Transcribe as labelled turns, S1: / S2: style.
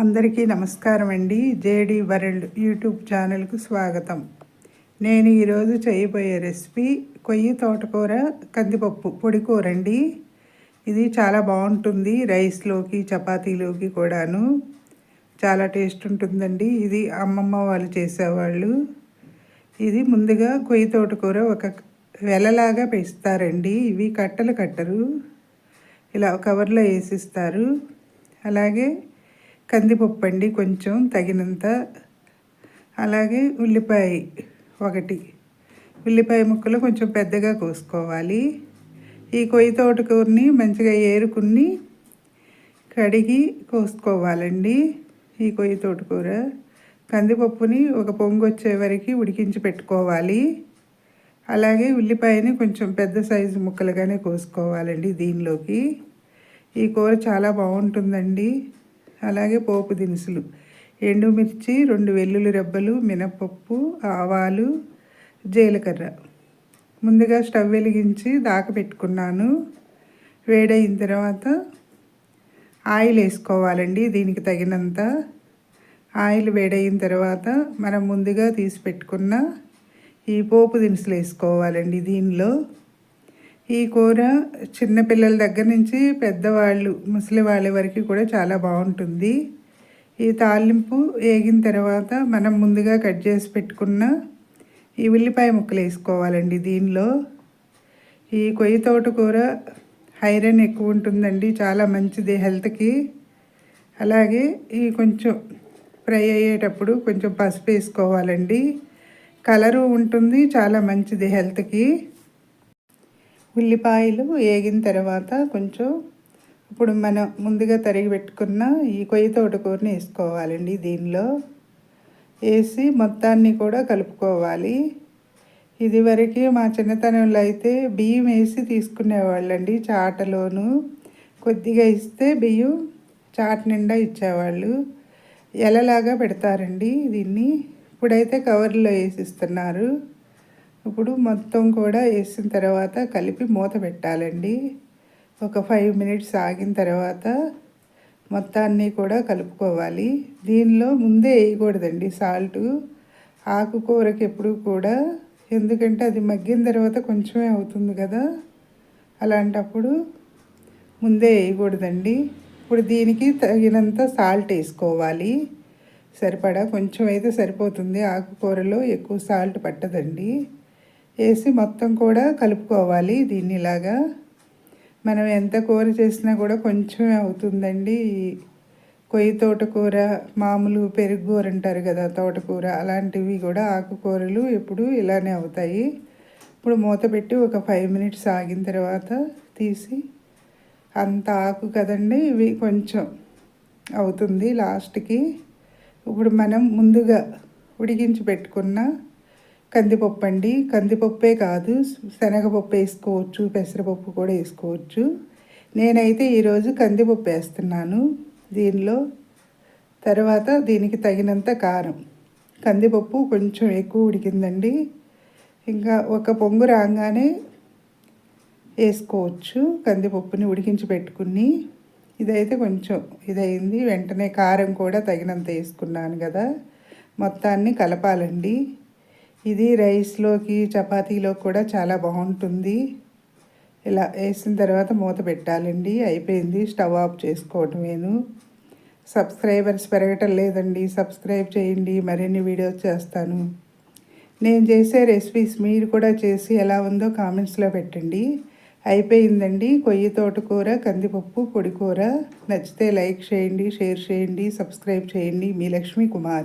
S1: అందరికీ నమస్కారం అండి. జేడి వరల్డ్ యూట్యూబ్ ఛానల్కు స్వాగతం. నేను ఈరోజు చేయబోయే రెసిపీ కొయ్యి తోటకూర కందిపప్పు పొడి కూర అండి ఇది చాలా బాగుంటుంది రైస్లోకి చపాతీలోకి కూడాను. చాలా టేస్ట్ ఉంటుందండి. ఇది అమ్మమ్మ వాళ్ళు చేసేవాళ్ళు. ఇది ముందుగా కొయ్యి తోటకూర ఒక వెలలాగా పెస్తారండి ఇవి కట్టలు కట్టరు. ఇలా కవర్లో వేసిస్తారు. అలాగే కందిపప్పు అండి కొంచెం తగినంత. అలాగే ఉల్లిపాయ ఒకటి. ఉల్లిపాయ ముక్కలు కొంచెం పెద్దగా కోసుకోవాలి. ఈ కొయ్యి తోటకూరని మంచిగా ఏరుకుని కడిగి కోసుకోవాలండి. ఈ కొయ్యి తోటకూర కందిపప్పుని ఒక పొంగు వచ్చే వరకు ఉడికించి పెట్టుకోవాలి. అలాగే ఉల్లిపాయని కొంచెం పెద్ద సైజు ముక్కలుగానే కోసుకోవాలండి దీనిలోకి. ఈ కూర చాలా బాగుంటుందండి. అలాగే పోపు దినుసులు ఎండుమిర్చి రెండు వెల్లుల్లి రెబ్బలు మినపప్పు ఆవాలు జీలకర్ర. ముందుగా స్టవ్ వెలిగించి దాక పెట్టుకున్నాను. వేడైన తర్వాత ఆయిల్ వేసుకోవాలండి దీనికి తగినంత. ఆయిల్ వేడైన తర్వాత మనం ముందుగా తీసి పెట్టుకున్న ఈ పోపు దినుసులు వేసుకోవాలండి దీనిలో. ఈ కూర చిన్నపిల్లల దగ్గర నుంచి పెద్దవాళ్ళు ముసలి వాళ్ళ వరకు కూడా చాలా బాగుంటుంది. ఈ తాలింపు వేగిన తర్వాత మనం ముందుగా కట్ చేసి పెట్టుకున్న ఈ ఉల్లిపాయ ముక్కలు వేసుకోవాలండి దీనిలో. ఈ కొయ్యి తోట కూర ఐరన్ ఎక్కువ ఉంటుందండి చాలా మంచిది హెల్త్కి. అలాగే ఈ కొంచెం ఫ్రై అయ్యేటప్పుడు కొంచెం పసుపు వేసుకోవాలండి. కలరు ఉంటుంది చాలా మంచిది హెల్త్కి. ఉల్లిపాయలు వేగిన తర్వాత కొంచెం ఇప్పుడు మనం ముందుగా తరిగి పెట్టుకున్న ఈ కొయ్యి తోటకూరని వేసుకోవాలండి దీనిలో. వేసి మొత్తాన్ని కూడా కలుపుకోవాలి. ఇదివరకు మా చిన్నతనంలో అయితే బియ్యం వేసి తీసుకునేవాళ్ళండి చాటలోను. కొద్దిగా ఇస్తే బియ్యం చాట్ నిండా ఇచ్చేవాళ్ళు. ఎలలాగా పెడతారండి దీన్ని. ఇప్పుడైతే కవర్లో వేసిస్తున్నారు. ఇప్పుడు మొత్తం కూడా వేసిన తర్వాత కలిపి మూత పెట్టాలండి. ఒక ఫైవ్ మినిట్స్ ఆగిన తర్వాత మొత్తాన్ని కూడా కలుపుకోవాలి. దీనిలో ముందే వేయకూడదండి సాల్ట్. ఆకుకూరకి ఎప్పుడు కూడా ఎందుకంటే అది మగ్గిన తర్వాత కొంచెమే అవుతుంది కదా. అలాంటప్పుడు ముందే వేయకూడదండి. ఇప్పుడు దీనికి తగినంత సాల్ట్ వేసుకోవాలి. సరిపడా కొంచెం అయితే సరిపోతుంది. ఆకుకూరలో ఎక్కువ సాల్ట్ పట్టదండి. వేసి మొత్తం కూడా కలుపుకోవాలి దీన్ని ఇలాగా మనం ఎంత కూర చేసినా కూడా కొంచెమే అవుతుందండి. కొయ్యి తోటకూర మామూలు పెరుగు కూర అంటారు కదా తోటకూర అలాంటివి కూడా ఆకుకూరలు ఎప్పుడు ఇలానే అవుతాయి. ఇప్పుడు మూత పెట్టి ఒక ఫైవ్ మినిట్స్ ఆగిన తర్వాత తీసి అంత ఆకు కదండి ఇవి కొంచెం అవుతుంది లాస్ట్కి. ఇప్పుడు మనం ముందుగా ఉడికించి పెట్టుకున్న కందిపప్పు అండి. కందిపప్పే కాదు శనగపప్పు వేసుకోవచ్చు పెసరపప్పు కూడా వేసుకోవచ్చు. నేనైతే ఈరోజు కందిపప్పు వేస్తున్నాను. దీనిలో తర్వాత దీనికి తగినంత కారం. కందిపప్పు కొంచెం ఎక్కువ ఉడికిందండి. ఇంకా ఒక పొంగు రాగానే వేసుకోవచ్చు. కందిపప్పుని ఉడికించి పెట్టుకుని ఇదైతే కొంచెం ఇదైంది. వెంటనే కారం కూడా తగినంత వేసుకున్నాను కదా. మొత్తాన్ని కలపాలండి. ఇది రైస్లోకి చపాతీలో కూడా చాలా బాగుంటుంది. ఇలా వేసిన తర్వాత మూత పెట్టాలండి. అయిపోయింది. Stove off చేసుకోవటమేను. సబ్స్క్రైబర్స్ పెరగటం లేదండి. సబ్స్క్రైబ్ చేయండి. మరిన్ని వీడియోస్ చేస్తాను. నేను చేసే రెసిపీస్ మీరు కూడా చేసి ఎలా ఉందో కామెంట్స్లో పెట్టండి. అయిపోయిందండి. కొయ్యి తోటకూర కందిపప్పు పొడి కూర నచ్చితే లైక్ చేయండి షేర్ చేయండి సబ్స్క్రైబ్ చేయండి. మీ లక్ష్మీ కుమారి